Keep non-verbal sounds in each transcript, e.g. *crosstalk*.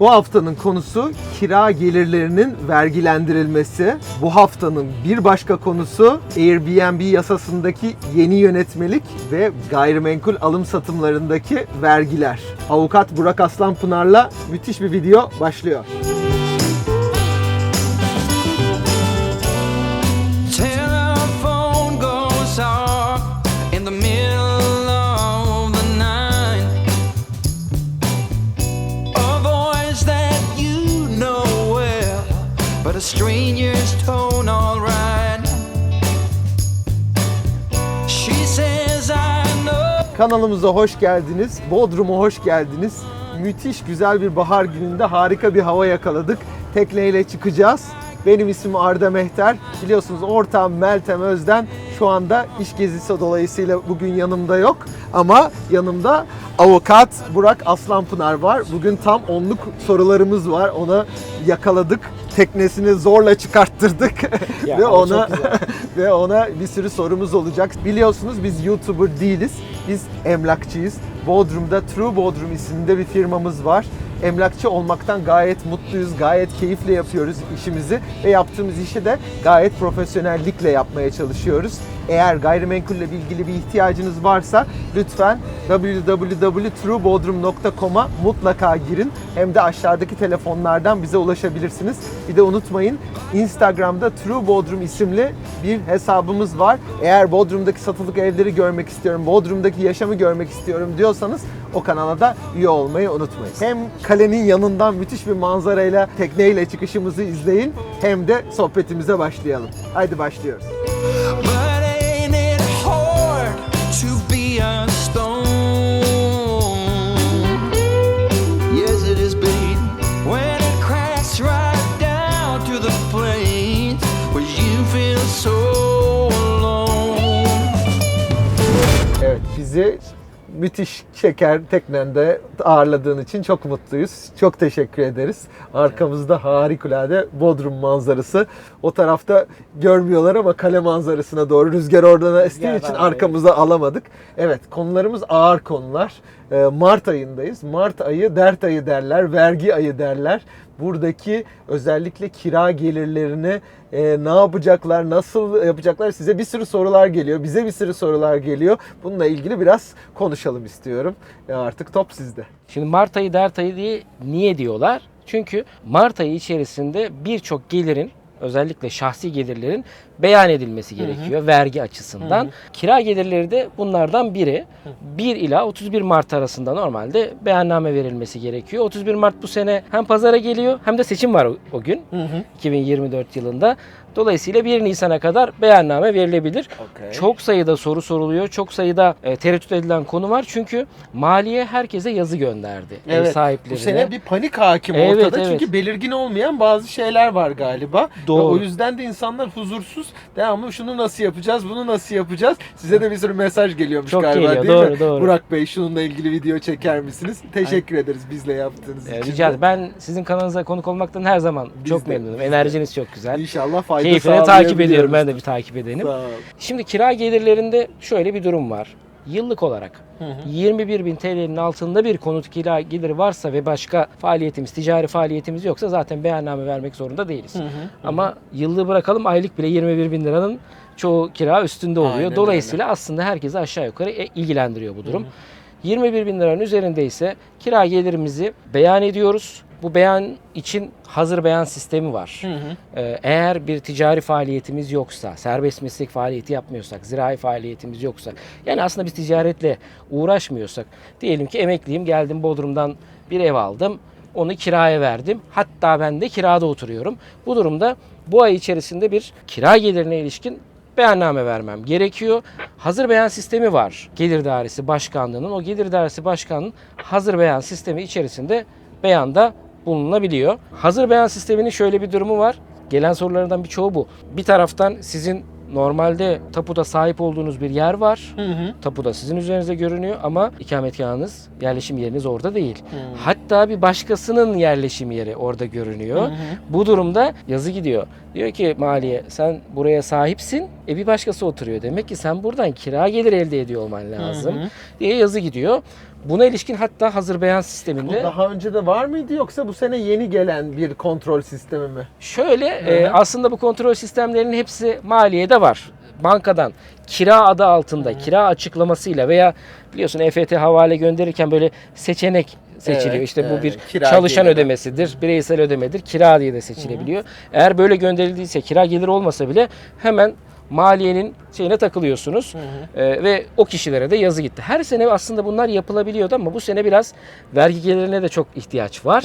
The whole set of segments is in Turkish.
Bu haftanın konusu kira gelirlerinin vergilendirilmesi. Bu haftanın bir başka konusu Airbnb yasasındaki yeni yönetmelik ve gayrimenkul alım satımlarındaki vergiler. Avukat Burak Aslanpınar'la müthiş bir video başlıyor. A stranger's tone, alright. She says, I know. Kanalımıza hoş geldiniz. Bodrum'a hoş geldiniz. Müthiş güzel bir bahar gününde harika bir hava yakaladık. Tekneyle çıkacağız. Benim ismim Arda Mehter. Biliyorsunuz ortağım Meltem Özden şu anda iş gezisi dolayısıyla bugün yanımda yok. Ama yanımda avukat Burak Aslanpınar var. Bugün tam onluk sorularımız var. Ona yakaladık. Teknesini zorla çıkarttırdık Ya, *laughs* ve ona *laughs* ve ona bir sürü sorumuz olacak. Biliyorsunuz biz YouTuber değiliz. Biz emlakçıyız. Bodrum'da True Bodrum isimli bir firmamız var. Emlakçı olmaktan gayet mutluyuz, gayet keyifle yapıyoruz işimizi ve yaptığımız işi de gayet profesyonellikle yapmaya çalışıyoruz. Eğer gayrimenkulle ilgili bir ihtiyacınız varsa lütfen www.truebodrum.com'a mutlaka girin. Hem de aşağıdaki telefonlardan bize ulaşabilirsiniz. Bir de unutmayın Instagram'da True Bodrum isimli bir hesabımız var. Eğer Bodrum'daki satılık evleri görmek istiyorum, Bodrum'daki yaşamı görmek istiyorum diyorsanız o kanala da üye olmayı unutmayın. Hem kalenin yanından müthiş bir manzarayla tekneyle çıkışımızı izleyin hem de sohbetimize başlayalım. Haydi başlıyoruz. Müthiş şeker teknende ağırladığın için çok mutluyuz. Çok teşekkür ederiz. Arkamızda harikulade Bodrum manzarası. O tarafta görmüyorlar ama kale manzarasına doğru rüzgar oradan estiği için arkamıza alamadık. Evet konularımız ağır konular. Ee, Mart ayındayız. Mart ayı dert ayı derler, vergi ayı derler. Buradaki özellikle kira gelirlerini e, ne yapacaklar, nasıl yapacaklar size bir sürü sorular geliyor. Bize bir sürü sorular geliyor. Bununla ilgili biraz konuşalım istiyorum. E, artık top sizde. Şimdi Mart ayı dert ayı diye niye diyorlar? Çünkü Mart ayı içerisinde birçok gelirin özellikle şahsi gelirlerin beyan edilmesi gerekiyor vergi açısından. Kira gelirleri de bunlardan biri. 1 ila 31 Mart arasında normalde beyanname verilmesi gerekiyor. 31 Mart bu sene hem pazara geliyor hem de seçim var o, o gün 2024 yılında. Dolayısıyla 1 Nisan'a kadar beyanname verilebilir. Okey. Çok sayıda soru soruluyor. Çok sayıda e, tereddüt edilen konu var. Çünkü maliye herkese yazı gönderdi. Ev sahiplerine. Bu sene bir panik hakim Evet, ortada evet. çünkü belirgin olmayan bazı şeyler var galiba. Doğru. Ve o yüzden de insanlar huzursuz. Devamlı şunu nasıl yapacağız, bunu nasıl yapacağız? Size de bir sürü mesaj geliyormuş Çok galiba geliyor, değil doğru, mi? doğru. Burak Bey şununla ilgili video çeker misiniz? Teşekkür ederiz bizle yaptığınız E, için. Rica. Ben sizin kanalınıza konuk olmaktan her zaman Biz çok de, memnunum. Enerjiniz çok güzel. İnşallah fayda Keyifle takip ediyorum. Ben de bir takip edenim. Şimdi kira gelirlerinde şöyle bir durum var. Yıllık olarak 21 bin TL'nin altında bir konut kira geliri varsa ve başka faaliyetimiz, ticari faaliyetimiz yoksa zaten beyanname vermek zorunda değiliz. Ama yıllığı bırakalım aylık bile 21 bin liranın çoğu kira üstünde oluyor. Aynen Dolayısıyla aslında herkesi aşağı yukarı e- ilgilendiriyor bu durum. 21 bin liranın üzerinde ise kira gelirimizi beyan ediyoruz. Bu beyan için hazır beyan sistemi var. Ee, Eğer bir ticari faaliyetimiz yoksa, serbest meslek faaliyeti yapmıyorsak, zirai faaliyetimiz yoksa, yani aslında biz ticaretle uğraşmıyorsak, diyelim ki emekliyim, geldim Bodrum'dan bir ev aldım, onu kiraya verdim. Hatta ben de kirada oturuyorum. Bu durumda bu ay içerisinde bir kira gelirine ilişkin beyanname vermem gerekiyor. Hazır beyan sistemi var. Gelir Dairesi Başkanlığı'nın. O Gelir Dairesi Başkanlığı'nın hazır beyan sistemi içerisinde beyanda bulunabiliyor. Hazır beyan sisteminin şöyle bir durumu var. Gelen sorulardan birçoğu bu. Bir taraftan sizin normalde tapuda sahip olduğunuz bir yer var. Tapuda sizin üzerinize görünüyor ama ikametgahınız, yerleşim yeriniz orada değil. Hatta bir başkasının yerleşim yeri orada görünüyor. Bu durumda yazı gidiyor. Diyor ki maliye sen buraya sahipsin. E bir başkası oturuyor. Demek ki sen buradan kira gelir elde ediyor olman lazım diye yazı gidiyor. Buna ilişkin hatta hazır beyan Bu sisteminde daha önce de var mıydı yoksa bu sene yeni gelen bir kontrol sistemi mi? şöyle e, aslında bu kontrol sistemlerinin hepsi maliyede var. Bankadan kira adı altında kira açıklamasıyla veya biliyorsun EFT havale gönderirken böyle seçenek seçiliyor. Evet, işte bu bir Kira çalışan geliri. ödemesidir, bireysel ödemedir, kira diye de seçilebiliyor. Eğer böyle gönderildiyse kira gelir olmasa bile hemen maliyenin şeyine takılıyorsunuz Ee, ve o kişilere de yazı gitti. Her sene aslında bunlar yapılabiliyordu ama bu sene biraz vergi gelirine de çok ihtiyaç var.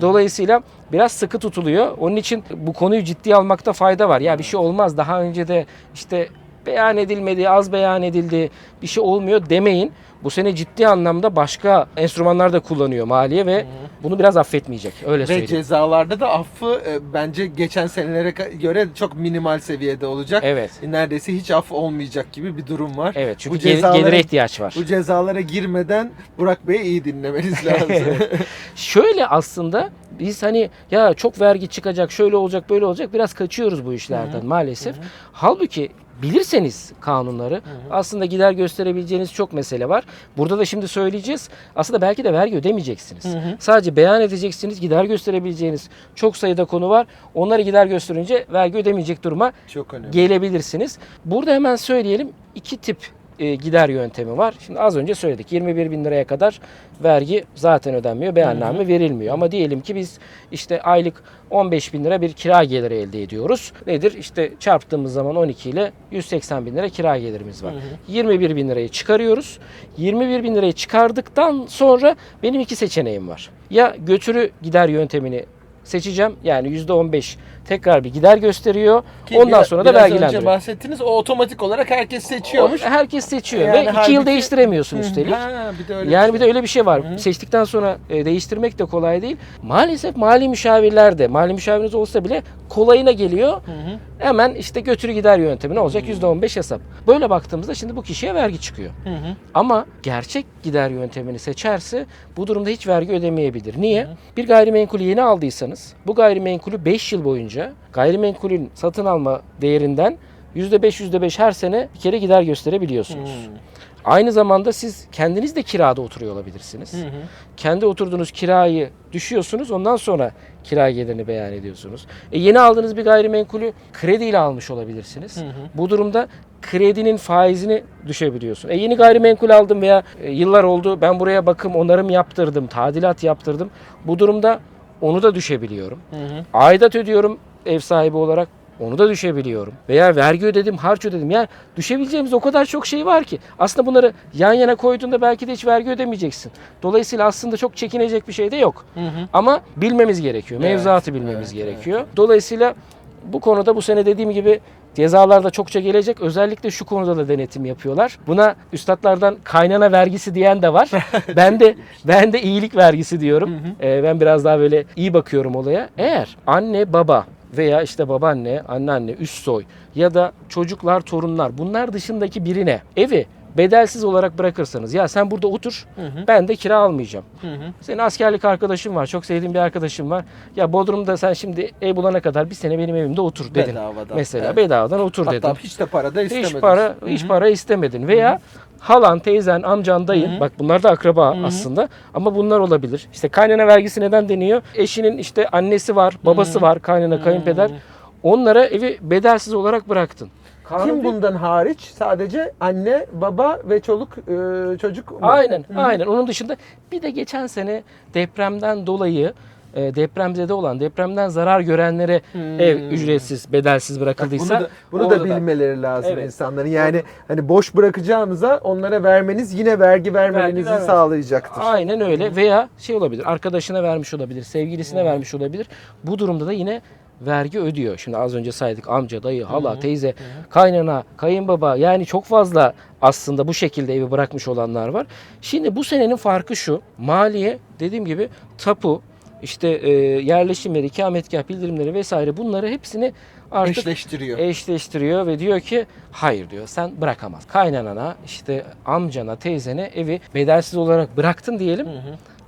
Dolayısıyla biraz sıkı tutuluyor. Onun için bu konuyu ciddiye almakta fayda var. Ya bir şey olmaz daha önce de işte beyan edilmedi, az beyan edildi, bir şey olmuyor demeyin. Bu sene ciddi anlamda başka enstrümanlar da kullanıyor maliye ve bunu biraz affetmeyecek. Öyle Ve söyleyeyim. cezalarda da affı e, bence geçen senelere ka- göre çok minimal seviyede olacak. Evet. Neredeyse hiç af olmayacak gibi bir durum var. Evet çünkü Bu gel- gelire ihtiyaç var. Bu cezalara girmeden Burak Bey'i iyi dinlemeniz *laughs* lazım. *laughs* Şöyle aslında biz hani ya çok vergi çıkacak, şöyle olacak, böyle olacak biraz kaçıyoruz bu işlerden maalesef. Halbuki bilirseniz kanunları aslında gider gösterebileceğiniz çok mesele var. Burada da şimdi söyleyeceğiz. Aslında belki de vergi ödemeyeceksiniz. Sadece beyan edeceksiniz, gider gösterebileceğiniz çok sayıda konu var. Onları gider gösterince vergi ödemeyecek duruma çok önemli. gelebilirsiniz. Burada hemen söyleyelim iki tip e, gider yöntemi var. Şimdi az önce söyledik 21 bin liraya kadar vergi zaten ödenmiyor, beyanname verilmiyor. Ama diyelim ki biz işte aylık 15 bin lira bir kira geliri elde ediyoruz. Nedir? İşte çarptığımız zaman 12 ile 180 bin lira kira gelirimiz var. 21 bin lirayı çıkarıyoruz. 21 bin lirayı çıkardıktan sonra benim iki seçeneğim var. Ya götürü gider yöntemini seçeceğim. Yani %15 tekrar bir gider gösteriyor. Ki Ondan biraz- sonra da biraz önce vergilendiriyor. bahsettiniz o otomatik olarak herkes seçiyormuş. O herkes seçiyor Yani ve iki halbuki- yıl değiştiremiyorsun üstelik. Ha, bir de öyle Yani bir bir şey. de öyle bir şey var. Seçtikten sonra e, değiştirmek de kolay değil. Maalesef mali müşavirler de, mali müşaviriniz olsa bile kolayına geliyor. Hemen işte götürü gider yöntemi ne olacak? %15 hesap. Böyle baktığımızda şimdi bu kişiye vergi çıkıyor. Ama gerçek gider yöntemini seçerse bu durumda hiç vergi ödemeyebilir. Niye? Bir gayrimenkulü yeni aldıysanız bu gayrimenkulü 5 yıl boyunca gayrimenkulün satın alma değerinden %5 %5 her sene bir kere gider gösterebiliyorsunuz. Aynı zamanda siz kendiniz de kirada oturuyor olabilirsiniz. Kendi oturduğunuz kirayı düşüyorsunuz ondan sonra kira gelirini beyan ediyorsunuz. E yeni aldığınız bir gayrimenkulü krediyle almış olabilirsiniz. Bu durumda kredinin faizini düşebiliyorsun. E yeni gayrimenkul aldım veya e, yıllar oldu ben buraya bakım onarım yaptırdım, tadilat yaptırdım. Bu durumda onu da düşebiliyorum. Aidat ödüyorum ev sahibi olarak. Onu da düşebiliyorum. Veya vergi ödedim, harç ödedim. Yani düşebileceğimiz o kadar çok şey var ki. Aslında bunları yan yana koyduğunda belki de hiç vergi ödemeyeceksin. Dolayısıyla aslında çok çekinecek bir şey de yok. Ama bilmemiz gerekiyor. Mevzuatı bilmemiz gerekiyor. Dolayısıyla bu konuda bu sene dediğim gibi cezalar da çokça gelecek. Özellikle şu konuda da denetim yapıyorlar. Buna üstadlardan kaynana vergisi diyen de var. *laughs* ben de ben de iyilik vergisi diyorum. Ee, ben biraz daha böyle iyi bakıyorum olaya. Eğer anne baba veya işte babaanne, anneanne, üst soy ya da çocuklar, torunlar bunlar dışındaki birine evi bedelsiz olarak bırakırsanız ya sen burada otur ben de kira almayacağım. Senin askerlik arkadaşın var. Çok sevdiğin bir arkadaşın var. Ya Bodrum'da sen şimdi ev bulana kadar bir sene benim evimde otur dedin. Bedavadan, Mesela evet. bedavadan otur Hatta dedin. hiç de para da istemediniz. Hiç para hiç para istemedin veya halan, teyzen, amcan, dayın bak bunlar da akraba aslında ama bunlar olabilir. İşte kaynana vergisi neden deniyor? Eşinin işte annesi var, babası var, kaynana, kayınpeder. Onlara evi bedelsiz olarak bıraktın. Kanun Kim bundan hariç? Sadece anne, baba ve çoluk e, çocuk mu? Aynen, aynen. Onun dışında bir de geçen sene depremden dolayı e, depremzede olan, depremden zarar görenlere ev ücretsiz, bedelsiz Bak, bırakıldıysa bunu da, bunu da bilmeleri lazım Evet. insanların. Yani hani boş bırakacağınıza onlara vermeniz yine vergi vermemenizi vermez. sağlayacaktır. Aynen öyle veya şey olabilir, arkadaşına vermiş olabilir, sevgilisine vermiş olabilir. Bu durumda da yine vergi ödüyor. Şimdi az önce saydık amca, dayı, hala, teyze, kaynana, kayınbaba yani çok fazla aslında bu şekilde evi bırakmış olanlar var. Şimdi bu senenin farkı şu. Maliye dediğim gibi tapu, işte e, yerleşim yeri, ikametgah bildirimleri vesaire bunları hepsini artık Eşleştiriyor. eşleştiriyor ve diyor ki hayır diyor sen bırakamaz. Kaynanana işte amcana teyzene evi bedelsiz olarak bıraktın diyelim.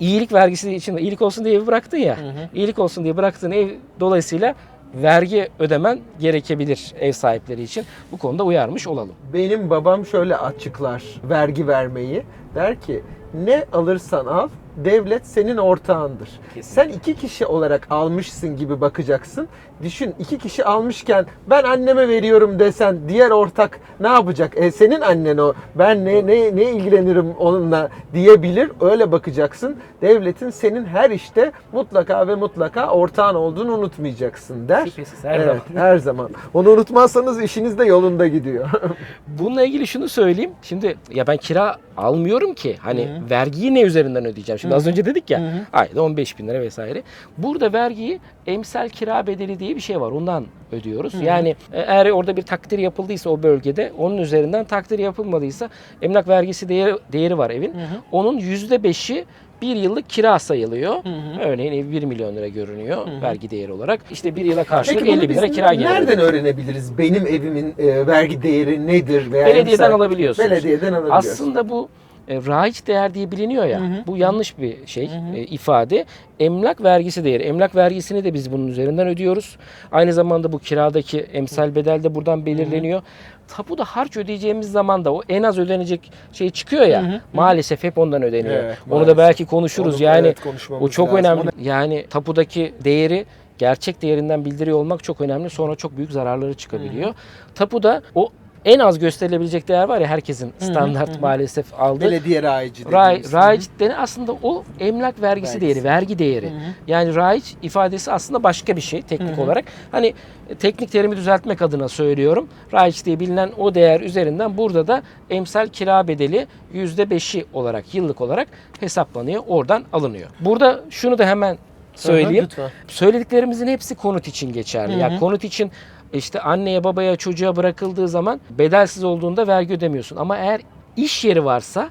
İyilik vergisi için iyilik olsun diye evi bıraktın ya. İyilik olsun diye bıraktığın ev dolayısıyla vergi ödemen gerekebilir ev sahipleri için. Bu konuda uyarmış olalım. Benim babam şöyle açıklar vergi vermeyi. Der ki ne alırsan al devlet senin ortağındır. Kesinlikle. Sen iki kişi olarak almışsın gibi bakacaksın. Düşün iki kişi almışken ben anneme veriyorum desen diğer ortak ne yapacak? E, senin annen o. Ben ne ne ne ilgilenirim onunla diyebilir. Öyle bakacaksın. Devletin senin her işte mutlaka ve mutlaka ortağın olduğunu unutmayacaksın der. Şüphesiz, her Evet, zaman. her zaman. Onu unutmazsanız işiniz de yolunda gidiyor. *laughs* Bununla ilgili şunu söyleyeyim. Şimdi ya ben kira almıyorum ki. Hani vergiyi ne üzerinden ödeyeceğim? Şimdi az önce dedik ya. Ayda 15 bin lira vesaire. Burada vergiyi emsal kira bedeli diye bir şey var. Ondan ödüyoruz. Yani e, eğer orada bir takdir yapıldıysa o bölgede onun üzerinden takdir yapılmadıysa emlak vergisi değeri, değeri var evin. Onun %5'i bir yıllık kira sayılıyor. Örneğin ev 1 milyon lira görünüyor vergi değeri olarak. İşte bir yıla karşılık bunu 50 bin lira kira geliyor. Nereden öğrenebiliriz benim evimin e, vergi değeri nedir? Veya Belediyeden emsal- alabiliyorsunuz. Belediyeden alabiliyoruz. Aslında bu e, raiç değer diye biliniyor ya. Bu yanlış bir şey, e, ifade. Emlak vergisi değeri. Emlak vergisini de biz bunun üzerinden ödüyoruz. Aynı zamanda bu kiradaki emsal bedel de buradan belirleniyor. Tapuda harç ödeyeceğimiz zaman da o en az ödenecek şey çıkıyor ya. Maalesef hep ondan ödeniyor. Evet, Onu maalesef. da belki konuşuruz. Onu, yani evet, o çok lazım. önemli. Yani tapudaki değeri gerçek değerinden bildiriyor olmak çok önemli. Sonra çok büyük zararları çıkabiliyor. Tapuda o en az gösterilebilecek değer var ya herkesin standart maalesef aldığı. Belediye raici Ray, dediğimiz. raiç denen aslında o emlak vergisi Vergisi. değeri, vergi değeri. Yani raiç ifadesi aslında başka bir şey teknik olarak. Hani e, teknik terimi düzeltmek adına söylüyorum. Raiç diye bilinen o değer üzerinden burada da emsal kira bedeli %5'i olarak yıllık olarak hesaplanıyor. Oradan alınıyor. Burada şunu da hemen söyleyeyim. lütfen. Söylediklerimizin hepsi konut için geçerli. Yani konut için işte anneye, babaya, çocuğa bırakıldığı zaman bedelsiz olduğunda vergi ödemiyorsun. Ama eğer iş yeri varsa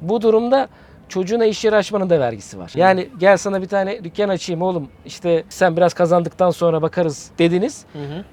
bu durumda çocuğuna iş yeri açmanın da vergisi var. Yani gel sana bir tane dükkan açayım oğlum işte sen biraz kazandıktan sonra bakarız dediniz.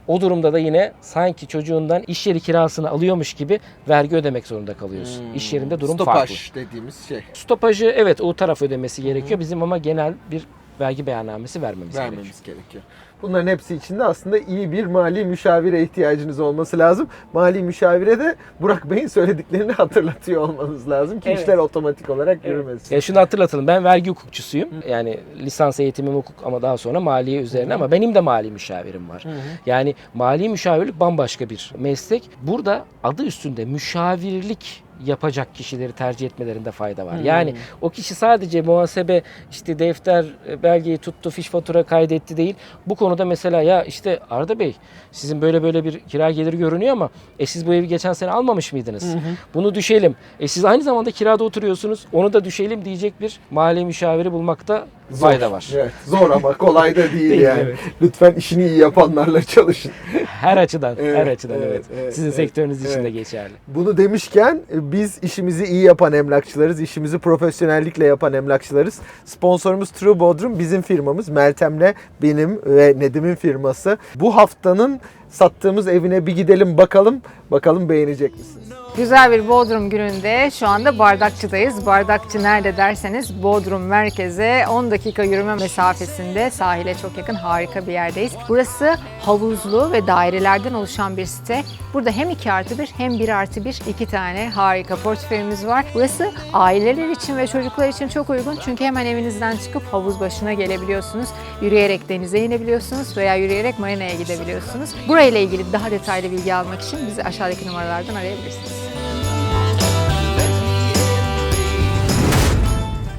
O durumda da yine sanki çocuğundan iş yeri kirasını alıyormuş gibi vergi ödemek zorunda kalıyorsun. İş yerinde durum Stopaj farklı. dediğimiz şey. Stopajı evet o taraf ödemesi gerekiyor. Bizim ama genel bir vergi beyannamesi vermemiz, gerekiyor. vermemiz gerekiyor. Bunların hepsi için de aslında iyi bir mali müşavire ihtiyacınız olması lazım. Mali müşavire de Burak Bey'in söylediklerini hatırlatıyor olmanız lazım ki Evet. işler otomatik olarak yürümesin. Ya şunu hatırlatalım. Ben vergi hukukçusuyum. Yani lisans eğitimim hukuk ama daha sonra maliye üzerine ama benim de mali müşavirim var. Yani mali müşavirlik bambaşka bir meslek. Burada adı üstünde müşavirlik yapacak kişileri tercih etmelerinde fayda var. Yani o kişi sadece muhasebe işte defter e, belgeyi tuttu, fiş fatura kaydetti değil. Bu konuda mesela ya işte Arda Bey sizin böyle böyle bir kira geliri görünüyor ama e siz bu evi geçen sene almamış mıydınız? Bunu düşelim. E siz aynı zamanda kirada oturuyorsunuz. Onu da düşelim diyecek bir mali müşaviri bulmakta fayda var. Evet, zor ama kolay da değil, *laughs* Değil, yani. evet. Lütfen işini iyi yapanlarla çalışın. Her açıdan, Evet, her açıdan evet. evet, evet, Sizin evet, sektörünüz için de evet. geçerli. Bunu demişken e, biz işimizi iyi yapan emlakçılarız. işimizi profesyonellikle yapan emlakçılarız. Sponsorumuz True Bodrum bizim firmamız. Meltem'le benim ve Nedim'in firması. Bu haftanın sattığımız evine bir gidelim bakalım. Bakalım beğenecek misiniz? Güzel bir Bodrum gününde şu anda Bardakçı'dayız. Bardakçı nerede derseniz Bodrum merkeze 10 dakika yürüme mesafesinde sahile çok yakın harika bir yerdeyiz. Burası havuzlu ve dairelerden oluşan bir site. Burada hem 2 artı 1 hem 1 artı 1 iki tane harika portföyümüz var. Burası aileler için ve çocuklar için çok uygun çünkü hemen evinizden çıkıp havuz başına gelebiliyorsunuz. Yürüyerek denize inebiliyorsunuz veya yürüyerek marinaya gidebiliyorsunuz. Burayla ilgili daha detaylı bilgi almak için bizi aşağıdaki numaralardan arayabilirsiniz.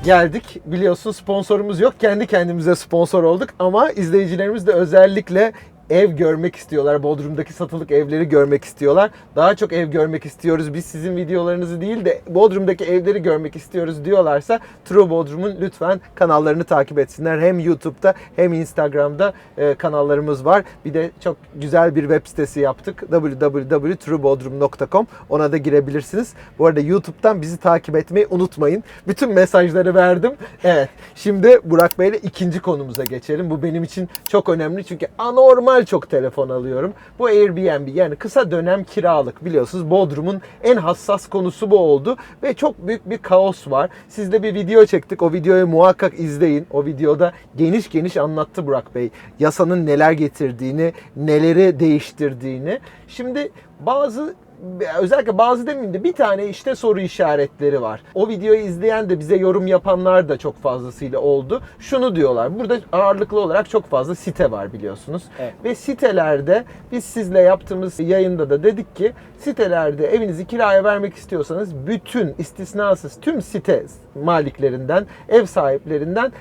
geldik. Biliyorsun sponsorumuz yok. Kendi kendimize sponsor olduk ama izleyicilerimiz de özellikle ev görmek istiyorlar. Bodrum'daki satılık evleri görmek istiyorlar. Daha çok ev görmek istiyoruz. Biz sizin videolarınızı değil de Bodrum'daki evleri görmek istiyoruz diyorlarsa True Bodrum'un lütfen kanallarını takip etsinler. Hem YouTube'da hem Instagram'da e, kanallarımız var. Bir de çok güzel bir web sitesi yaptık. www.truebodrum.com Ona da girebilirsiniz. Bu arada YouTube'dan bizi takip etmeyi unutmayın. Bütün mesajları verdim. Evet. Şimdi Burak Bey'le ikinci konumuza geçelim. Bu benim için çok önemli çünkü anormal çok telefon alıyorum. Bu Airbnb yani kısa dönem kiralık biliyorsunuz Bodrum'un en hassas konusu bu oldu ve çok büyük bir kaos var. Sizde bir video çektik. O videoyu muhakkak izleyin. O videoda geniş geniş anlattı Burak Bey. Yasanın neler getirdiğini, neleri değiştirdiğini. Şimdi bazı özellikle bazı demeyeyim de bir tane işte soru işaretleri var. O videoyu izleyen de bize yorum yapanlar da çok fazlasıyla oldu. Şunu diyorlar. Burada ağırlıklı olarak çok fazla site var biliyorsunuz. Evet. Ve sitelerde biz sizle yaptığımız yayında da dedik ki sitelerde evinizi kiraya vermek istiyorsanız bütün istisnasız tüm site maliklerinden, ev sahiplerinden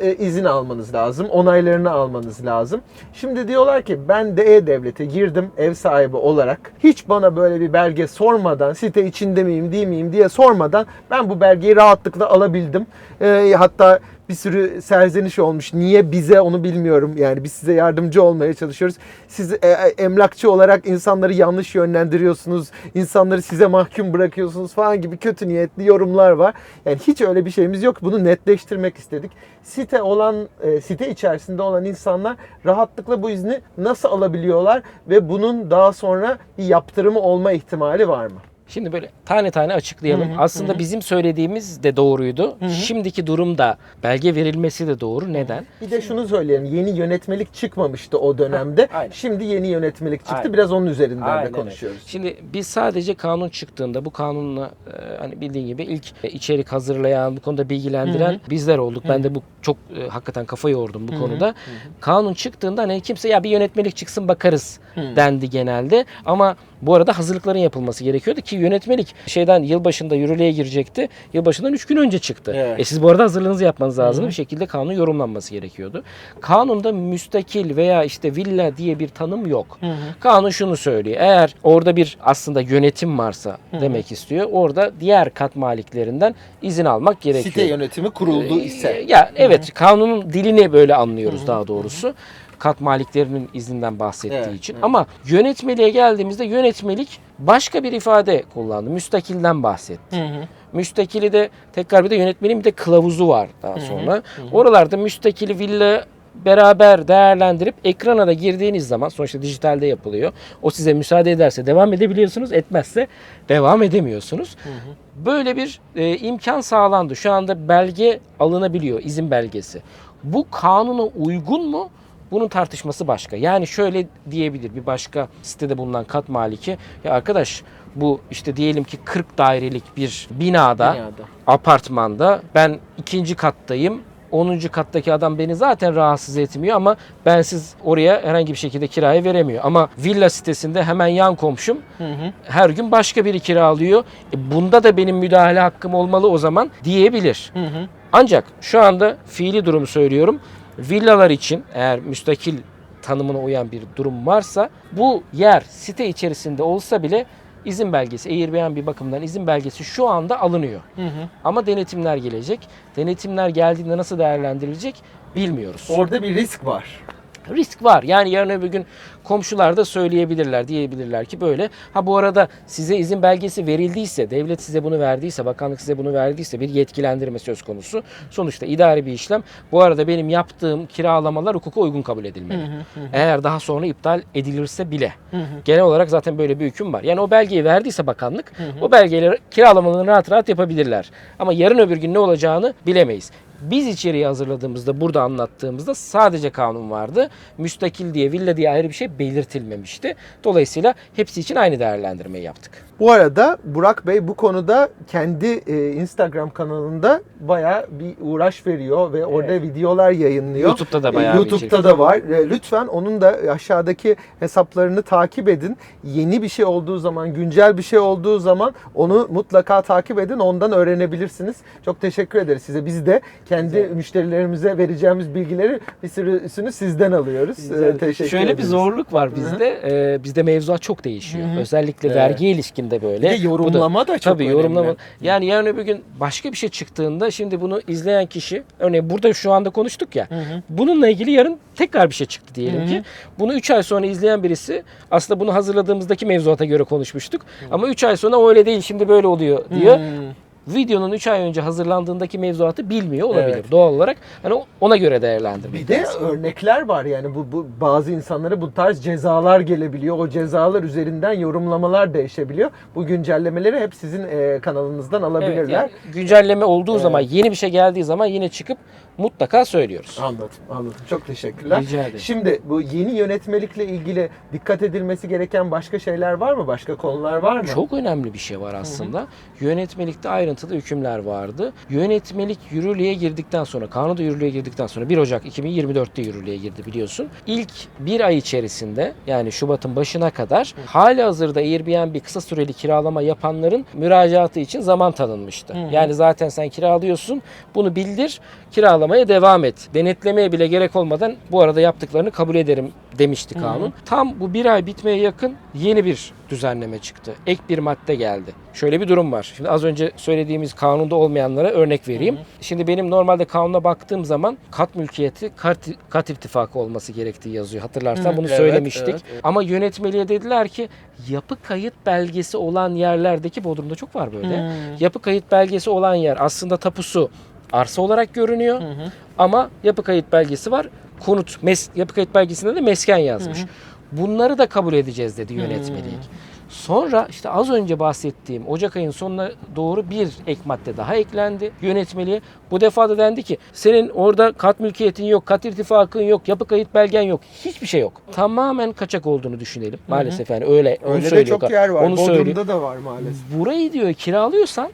e, izin almanız lazım, onaylarını almanız lazım. Şimdi diyorlar ki ben de E-Devlet'e girdim ev sahibi olarak. Hiç bana böyle bir belge sormadan, site içinde miyim değil miyim diye sormadan ben bu belgeyi rahatlıkla alabildim. E, hatta bir sürü serzeniş olmuş. Niye bize onu bilmiyorum. Yani biz size yardımcı olmaya çalışıyoruz. Siz e, e, emlakçı olarak insanları yanlış yönlendiriyorsunuz. İnsanları size mahkum bırakıyorsunuz falan gibi kötü niyetli yorumlar var. Yani hiç öyle bir şeyimiz yok. Bunu netleştirmek istedik. Site olan e, site içerisinde olan insanlar rahatlıkla bu izni nasıl alabiliyorlar ve bunun daha sonra bir yaptırımı olma ihtimali var mı? Şimdi böyle tane tane açıklayalım. Aslında bizim söylediğimiz de doğruydu. Şimdiki durumda belge verilmesi de doğru. Neden? Bir de şunu söyleyelim. Yeni yönetmelik çıkmamıştı o dönemde. aynen. Şimdi yeni yönetmelik çıktı. Aynen. Biraz onun üzerinden Aynen de konuşuyoruz. Şimdi biz sadece kanun çıktığında bu kanunla e, hani bildiğin gibi ilk içerik hazırlayan, bu konuda bilgilendiren bizler olduk. Ben de bu çok e, hakikaten kafa yordum bu konuda. Kanun çıktığında hani kimse ya bir yönetmelik çıksın bakarız dendi genelde. Ama bu arada hazırlıkların yapılması gerekiyordu ki yönetmelik şeyden yılbaşında yürürlüğe girecekti. Yılbaşından 3 gün önce çıktı. Evet. E siz bu arada hazırlığınızı yapmanız lazım. Bir şekilde kanun yorumlanması gerekiyordu. Kanunda müstakil veya işte villa diye bir tanım yok. Kanun şunu söylüyor. Eğer orada bir aslında yönetim varsa demek istiyor. Orada diğer kat maliklerinden izin almak gerekiyor. Site yönetimi kuruldu Ee, ise. Ya evet kanunun dilini böyle anlıyoruz daha doğrusu. Kat maliklerinin izninden bahsettiği Evet, için. evet. Ama yönetmeliğe geldiğimizde yönetmelik başka bir ifade kullandı. Müstakilden bahsetti. Müstakili de tekrar bir de yönetmenin bir de kılavuzu var daha sonra. Oralarda müstakili villa beraber değerlendirip ekrana da girdiğiniz zaman sonuçta dijitalde yapılıyor. O size müsaade ederse devam edebiliyorsunuz. Etmezse devam edemiyorsunuz. Böyle bir e, imkan sağlandı. Şu anda belge alınabiliyor, izin belgesi. Bu kanuna uygun mu? Bunun tartışması başka. Yani şöyle diyebilir bir başka sitede bulunan kat maliki. Ya arkadaş bu işte diyelim ki 40 dairelik bir binada, Binada. apartmanda ben ikinci kattayım. 10. kattaki adam beni zaten rahatsız etmiyor ama ben siz oraya herhangi bir şekilde kiraya veremiyor. Ama villa sitesinde hemen yan komşum her gün başka biri kiralıyor. E bunda da benim müdahale hakkım olmalı o zaman diyebilir. Ancak şu anda fiili durumu söylüyorum. Villalar için eğer müstakil tanımına uyan bir durum varsa bu yer site içerisinde olsa bile izin belgesi, Airbnb bakımından izin belgesi şu anda alınıyor. Ama denetimler gelecek. Denetimler geldiğinde nasıl değerlendirilecek bilmiyoruz. Orada bir risk var. Risk var. Yani yarın öbür gün komşular da söyleyebilirler, diyebilirler ki böyle. Ha bu arada size izin belgesi verildiyse, devlet size bunu verdiyse, bakanlık size bunu verdiyse bir yetkilendirme söz konusu. Sonuçta idari bir işlem. Bu arada benim yaptığım kiralamalar hukuka uygun kabul edilmeli. Eğer daha sonra iptal edilirse bile. Genel olarak zaten böyle bir hüküm var. Yani o belgeyi verdiyse bakanlık, o belgeleri kiralamalarını rahat rahat yapabilirler. Ama yarın öbür gün ne olacağını bilemeyiz. Biz içeriği hazırladığımızda, burada anlattığımızda sadece kanun vardı. Müstakil diye, villa diye ayrı bir şey belirtilmemişti. Dolayısıyla hepsi için aynı değerlendirmeyi yaptık. Bu arada Burak Bey bu konuda kendi e, Instagram kanalında bayağı bir uğraş veriyor ve orada videolar yayınlıyor. YouTube'da da E, bayağı bir YouTube'da da var. E, Lütfen onun da aşağıdaki hesaplarını takip edin. Yeni bir şey olduğu zaman, güncel bir şey olduğu zaman onu mutlaka takip edin. Ondan öğrenebilirsiniz. Çok teşekkür ederiz size. Biz de kendi müşterilerimize vereceğimiz bilgileri bir sürüsünü sizden alıyoruz. E, teşekkür Şöyle bir ederiz. zorluk var bizde. Ee, bizde mevzuat çok değişiyor. Özellikle Evet. vergiye ilişkinde böyle. Bir de yorumlama Bu da çok Tabii önemli. yorumlama. Yani yarın öbür gün başka bir şey çıktığında şimdi bunu izleyen kişi örneğin burada şu anda konuştuk ya. Bununla ilgili yarın tekrar bir şey çıktı diyelim ki. Bunu 3 ay sonra izleyen birisi aslında bunu hazırladığımızdaki mevzuata göre konuşmuştuk. Ama 3 ay sonra öyle değil şimdi böyle oluyor diyor. Videonun 3 ay önce hazırlandığındaki mevzuatı bilmiyor olabilir Evet. doğal olarak. Hani ona göre değerlendirmek Bir de lazım. örnekler var yani bu, bu bazı insanlara bu tarz cezalar gelebiliyor. O cezalar üzerinden yorumlamalar değişebiliyor. Bu güncellemeleri hep sizin e, kanalınızdan Evet, alabilirler. yani güncelleme olduğu Evet. zaman yeni bir şey geldiği zaman yine çıkıp mutlaka söylüyoruz. Anladım, anladım. Çok teşekkürler. Rica ederim. Şimdi bu yeni yönetmelikle ilgili dikkat edilmesi gereken başka şeyler var mı? Başka konular var mı? Çok önemli bir şey var aslında. Yönetmelikte ayrıntılı hükümler vardı. Yönetmelik yürürlüğe girdikten sonra, kanunda yürürlüğe girdikten sonra 1 Ocak 2024'te yürürlüğe girdi biliyorsun. İlk bir ay içerisinde yani Şubat'ın başına kadar hali hazırda Airbnb kısa süreli kiralama yapanların müracaatı için zaman tanınmıştı. Yani zaten sen kiralıyorsun bunu bildir kiralamaya devam et. Denetlemeye bile gerek olmadan bu arada yaptıklarını kabul ederim demişti kanun. Tam bu bir ay bitmeye yakın yeni bir düzenleme çıktı. Ek bir madde geldi. Şöyle bir durum var. Şimdi az önce söylediğimiz kanunda olmayanlara örnek vereyim. Şimdi benim normalde kanuna baktığım zaman kat mülkiyeti kat, kat ittifakı olması gerektiği yazıyor. Hatırlarsan bunu evet, söylemiştik. evet, evet. Ama yönetmeliğe dediler ki yapı kayıt belgesi olan yerlerdeki Bodrum'da çok var böyle. Yapı kayıt belgesi olan yer aslında tapusu arsa olarak görünüyor. Ama yapı kayıt belgesi var. Konut, mes, yapı kayıt belgesinde de mesken yazmış. Bunları da kabul edeceğiz dedi yönetmelik. Sonra işte az önce bahsettiğim Ocak ayın sonuna doğru bir ek madde daha eklendi yönetmeliğe. Bu defa da dendi ki senin orada kat mülkiyetin yok, kat irtifakın yok, yapı kayıt belgen yok. Hiçbir şey yok. Tamamen kaçak olduğunu düşünelim. Maalesef yani öyle. onu Öyle de söylüyor. çok yer var. Onu söylüyor. Bodrum'da da var maalesef. Burayı diyor kiralıyorsan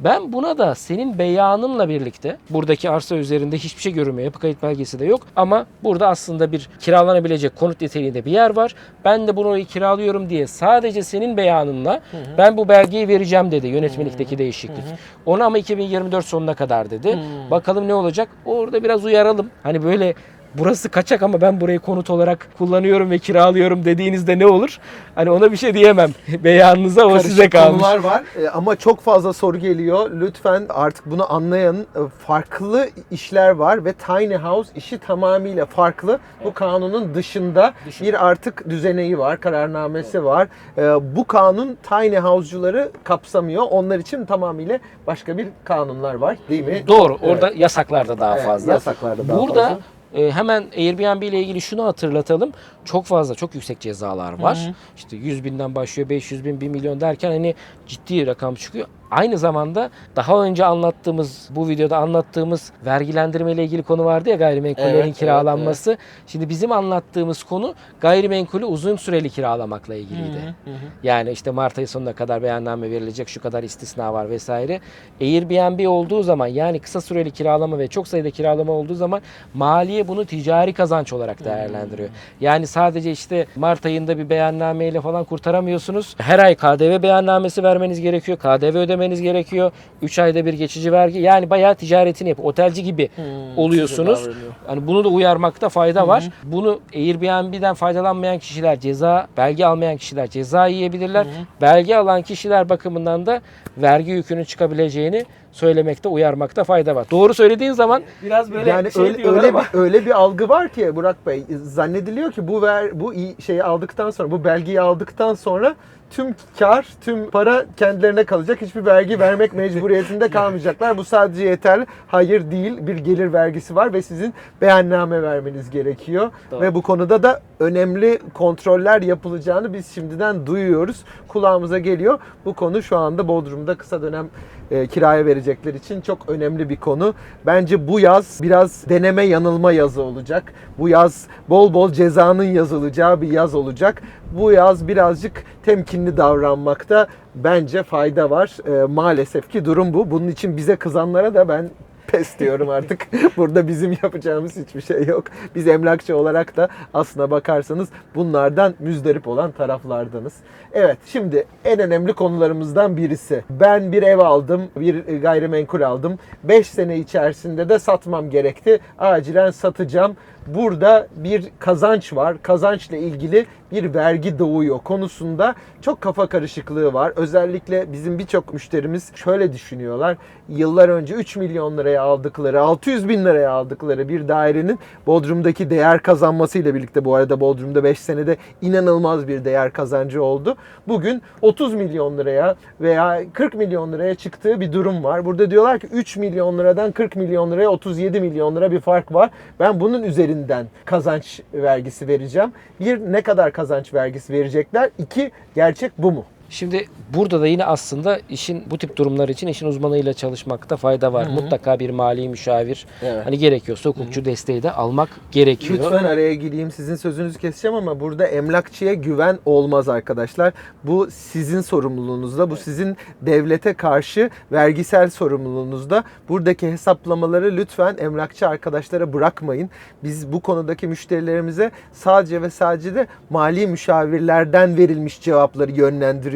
ben buna da senin beyanınla birlikte buradaki arsa üzerinde hiçbir şey görünmüyor. Yapı kayıt belgesi de yok. Ama burada aslında bir kiralanabilecek konut niteliğinde bir yer var. Ben de burayı kiralıyorum diye sadece senin beyanınla ben bu belgeyi vereceğim dedi yönetmelikteki değişiklik. Onu ama 2024 sonuna kadar dedi. Bakalım ne olacak? Orada biraz uyaralım. Hani böyle burası kaçak ama ben burayı konut olarak kullanıyorum ve kiralıyorum dediğinizde ne olur? Hani ona bir şey diyemem. *laughs* Beyanınıza o Karışık size kalmış. konular var E, ama çok fazla soru geliyor. Lütfen artık bunu anlayın. E, Farklı işler var ve tiny house işi tamamıyla farklı. Bu kanunun dışında bir artık düzeneği var, kararnamesi var. E, Bu kanun tiny house'cuları kapsamıyor. Onlar için tamamıyla başka bir kanunlar var, değil mi? Doğru. Orada yasaklar da daha Evet, fazla. yasaklar da daha Burada fazla. E, hemen Airbnb ile ilgili şunu hatırlatalım. Çok fazla, çok yüksek cezalar var. İşte 100 binden başlıyor, 500 bin, 1 milyon derken hani ciddi rakam çıkıyor. Aynı zamanda daha önce anlattığımız, bu videoda anlattığımız vergilendirme ile ilgili konu vardı ya gayrimenkullerin Evet, evet, kiralanması. Şimdi bizim anlattığımız konu gayrimenkulü uzun süreli kiralamakla ilgiliydi. Yani işte Mart ayı sonuna kadar beyanname verilecek, şu kadar istisna var vesaire. Airbnb olduğu zaman yani kısa süreli kiralama ve çok sayıda kiralama olduğu zaman maliye bunu ticari kazanç olarak değerlendiriyor. Yani sadece işte Mart ayında bir beyannameyle falan kurtaramıyorsunuz. Her ay KDV beyannamesi vermeniz gerekiyor. KDV ödemeniz gerekiyor. 3 ayda bir geçici vergi. Yani bayağı ticaretini yapıyor. Otelci gibi oluyorsunuz. size davranıyor. Hani bunu da uyarmakta fayda var. Bunu Airbnb'den faydalanmayan kişiler, ceza belge almayan kişiler ceza yiyebilirler. Belge alan kişiler bakımından da vergi yükünün çıkabileceğini söylemekte, uyarmakta fayda var. Doğru söylediğin zaman biraz böyle yani şey öyle, öyle ama bir öyle bir algı var ki Burak Bey zannediliyor ki bu ver bu şeyi aldıktan sonra bu belgeyi aldıktan sonra tüm kar, tüm para kendilerine kalacak. Hiçbir vergi vermek mecburiyetinde kalmayacaklar. Bu sadece yeterli. Hayır değil. Bir gelir vergisi var ve sizin beyanname vermeniz gerekiyor. Doğru. Ve bu konuda da önemli kontroller yapılacağını biz şimdiden duyuyoruz. Kulağımıza geliyor. Bu konu şu anda Bodrum'da kısa dönem e, kiraya verecekler için çok önemli bir konu. Bence bu yaz biraz deneme yanılma yazı olacak. Bu yaz bol bol cezanın yazılacağı bir yaz olacak. Bu yaz birazcık temkinli davranmakta bence fayda var. E, maalesef ki durum bu. Bunun için bize kızanlara da ben *laughs* pes diyorum artık. *laughs* Burada bizim yapacağımız hiçbir şey yok. Biz emlakçı olarak da aslına bakarsanız bunlardan müzdarip olan taraflardanız. Evet şimdi en önemli konularımızdan birisi. Ben bir ev aldım, bir gayrimenkul aldım. 5 sene içerisinde de satmam gerekti. Acilen satacağım. Burada bir kazanç var. Kazançla ilgili bir vergi doğuyor konusunda çok kafa karışıklığı var. Özellikle bizim birçok müşterimiz şöyle düşünüyorlar. Yıllar önce 3 milyon liraya aldıkları, 600 bin liraya aldıkları bir dairenin Bodrum'daki değer kazanmasıyla birlikte bu arada Bodrum'da 5 senede inanılmaz bir değer kazancı oldu. Bugün 30 milyon liraya veya 40 milyon liraya çıktığı bir durum var. Burada diyorlar ki 3 milyon liradan 40 milyon liraya 37 milyon lira bir fark var. Ben bunun üzerinden kazanç vergisi vereceğim. Bir ne kadar kazanç vergisi verecekler? İki gerçek bu mu? Şimdi burada da yine aslında işin bu tip durumlar için işin uzmanıyla çalışmakta fayda var. Mutlaka bir mali müşavir Evet. hani gerekiyorsa hukukçu desteği de almak gerekiyor. Lütfen araya gireyim sizin sözünüzü keseceğim ama burada emlakçıya güven olmaz arkadaşlar. Bu sizin sorumluluğunuzda, bu sizin devlete karşı vergisel sorumluluğunuzda. Buradaki hesaplamaları lütfen emlakçı arkadaşlara bırakmayın. Biz bu konudaki müşterilerimize sadece ve sadece de mali müşavirlerden verilmiş cevapları yönlendiriyoruz.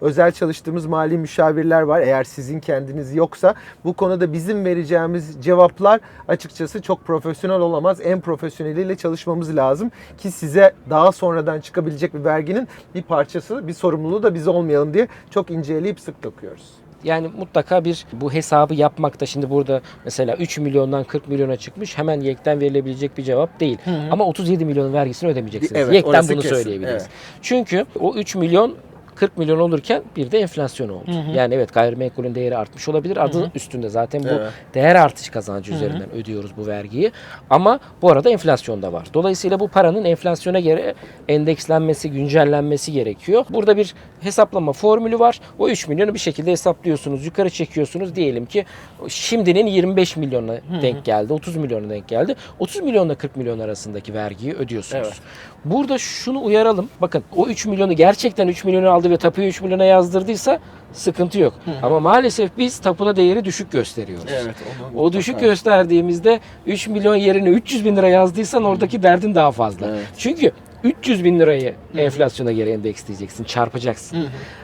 Özel çalıştığımız mali müşavirler var. Eğer sizin kendiniz yoksa bu konuda bizim vereceğimiz cevaplar açıkçası çok profesyonel olamaz. En profesyoneliyle çalışmamız lazım ki size daha sonradan çıkabilecek bir verginin bir parçası, bir sorumluluğu da biz olmayalım diye çok inceleyip sık dokuyoruz. Yani mutlaka bir bu hesabı yapmakta şimdi burada mesela 3 milyondan 40 milyona çıkmış hemen yekten verilebilecek bir cevap değil. Ama 37 milyonun vergisini ödemeyeceksiniz. Evet, yekten bunu kesin, söyleyebiliriz. evet. Çünkü o 3 milyon 40 milyon olurken bir de enflasyon oldu. Yani evet gayrimenkulün değeri artmış olabilir. Adı üstünde zaten bu Evet. değer artış kazancı üzerinden ödüyoruz bu vergiyi. Ama bu arada enflasyon da var. Dolayısıyla bu paranın enflasyona göre endekslenmesi, güncellenmesi gerekiyor. Burada bir hesaplama formülü var. O 3 milyonu bir şekilde hesaplıyorsunuz. Yukarı çekiyorsunuz. Diyelim ki şimdinin 25 milyona denk geldi. 30 milyona denk geldi. 30 milyonla 40 milyon arasındaki vergiyi ödüyorsunuz. Evet. Burada şunu uyaralım. Bakın o 3 milyonu gerçekten 3 milyonu aldı ve tapuyu 3 milyona yazdırdıysa sıkıntı yok. Ama maalesef biz tapuna değeri düşük gösteriyoruz. O düşük gösterdiğimizde 3 milyon yerine 300 bin lira yazdıysan oradaki derdin daha fazla. Evet. Çünkü 300 bin lirayı enflasyona göre endeksleyeceksin, çarpacaksın.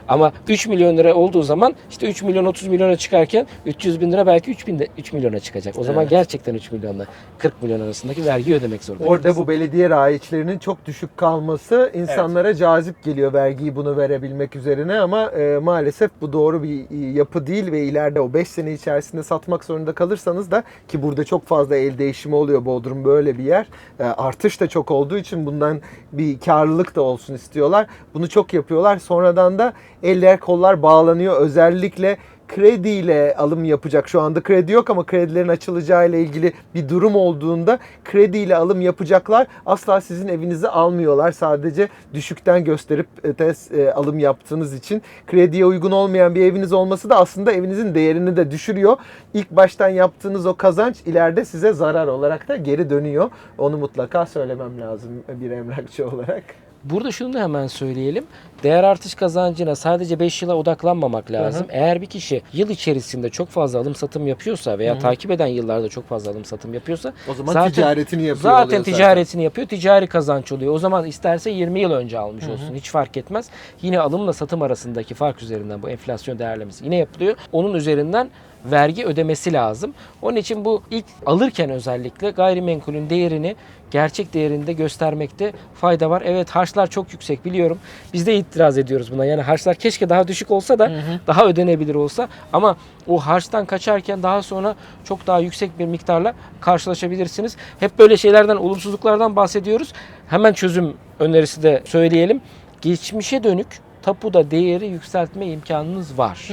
Ama 3 milyon lira olduğu zaman işte 3 milyon 30 milyona çıkarken 300 bin lira belki 3, bin de, 3 milyona çıkacak. O zaman Evet. gerçekten 3 milyonla 40 milyon arasındaki vergi ödemek zorunda. Orada bu belediye raiçlerinin çok düşük kalması insanlara cazip geliyor vergiyi bunu verebilmek üzerine ama e, maalesef bu doğru bir e, yapı değil ve ileride o 5 sene içerisinde satmak zorunda kalırsanız da ki burada çok fazla el değişimi oluyor Bodrum böyle bir yer. E, artış da çok olduğu için bundan bir karlılık da olsun istiyorlar. Bunu çok yapıyorlar. Sonradan da eller kollar bağlanıyor. Özellikle krediyle alım yapacak. Şu anda kredi yok ama kredilerin açılacağı ile ilgili bir durum olduğunda krediyle alım yapacaklar. Asla sizin evinizi almıyorlar. Sadece düşükten gösterip e, test e, alım yaptığınız için krediye uygun olmayan bir eviniz olması da aslında evinizin değerini de düşürüyor. İlk baştan yaptığınız o kazanç ileride size zarar olarak da geri dönüyor. Onu mutlaka söylemem lazım bir emlakçı olarak. Burada şunu da hemen söyleyelim. Değer artış kazancına sadece 5 yıla odaklanmamak lazım. Eğer bir kişi yıl içerisinde çok fazla alım satım yapıyorsa veya takip eden yıllarda çok fazla alım satım yapıyorsa O zaman ticaretini yapıyor Zaten ticaretini yapıyor. Ticari kazanç oluyor. O zaman isterse 20 yıl önce almış olsun. Hiç fark etmez. Yine alımla satım arasındaki fark üzerinden bu enflasyon değerlemesi yine yapılıyor. Onun üzerinden vergi ödemesi lazım. Onun için bu ilk alırken özellikle gayrimenkulün değerini gerçek değerinde göstermekte fayda var. Evet harçlar çok yüksek biliyorum. Biz de itiraz ediyoruz buna. Yani harçlar keşke daha düşük olsa da daha ödenebilir olsa ama o harçtan kaçarken daha sonra çok daha yüksek bir miktarla karşılaşabilirsiniz. Hep böyle şeylerden, olumsuzluklardan bahsediyoruz. Hemen çözüm önerisi de söyleyelim. Geçmişe dönük tapuda değeri yükseltme imkanınız var.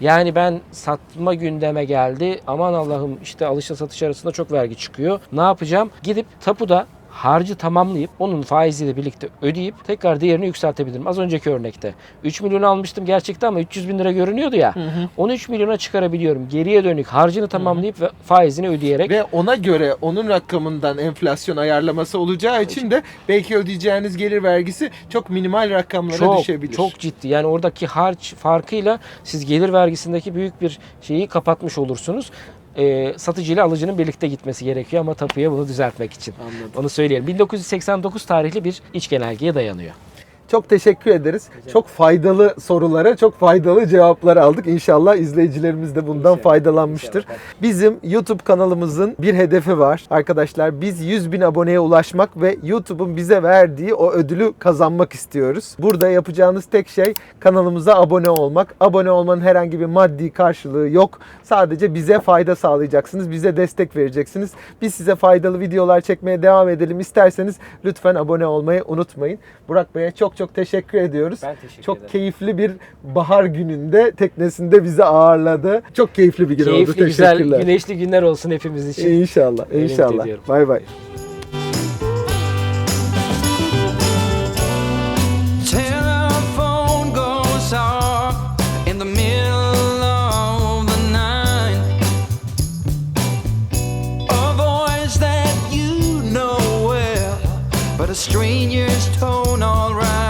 Yani ben satma gündeme geldi. Aman Allah'ım işte alışla satış arasında çok vergi çıkıyor. Ne yapacağım? Gidip tapuda harcı tamamlayıp onun faiziyle birlikte ödeyip tekrar değerini yükseltebilirim. Az önceki örnekte 3 milyon almıştım gerçekten ama 300 bin lira görünüyordu ya. Onu 3 milyona çıkarabiliyorum. Geriye dönük harcını tamamlayıp ve faizini ödeyerek Ve ona göre onun rakamından enflasyon ayarlaması olacağı için de belki ödeyeceğiniz gelir vergisi çok minimal rakamlara çok düşebilir. çok ciddi. Yani oradaki harç farkıyla siz gelir vergisindeki büyük bir şeyi kapatmış olursunuz. Ee, satıcı ile alıcının birlikte gitmesi gerekiyor ama tapuya bunu düzeltmek için. Anladım. Onu söyleyelim. 1989 tarihli bir iç genelgeye dayanıyor. Çok teşekkür ederiz. Çok faydalı sorulara, çok faydalı cevaplar aldık. İnşallah izleyicilerimiz de bundan İnşallah. faydalanmıştır. İnşallah. Bizim YouTube kanalımızın bir hedefi var. Arkadaşlar biz 100 bin aboneye ulaşmak ve YouTube'un bize verdiği o ödülü kazanmak istiyoruz. Burada yapacağınız tek şey kanalımıza abone olmak. Abone olmanın herhangi bir maddi karşılığı yok. Sadece bize fayda sağlayacaksınız. Bize destek vereceksiniz. Biz size faydalı videolar çekmeye devam edelim isterseniz lütfen abone olmayı unutmayın. Burak Bey'e çok çok teşekkür ediyoruz. Ben teşekkür çok ederim. keyifli bir bahar gününde teknesinde bizi ağırladı. Çok keyifli bir gün oldu. Keyifli, güzel, Teşekkürler. güneşli günler olsun hepimiz için. İnşallah, inşallah. Bay bay. Telephone goes off in the middle of the night. A voice that you know well, but a stranger's tone, alright.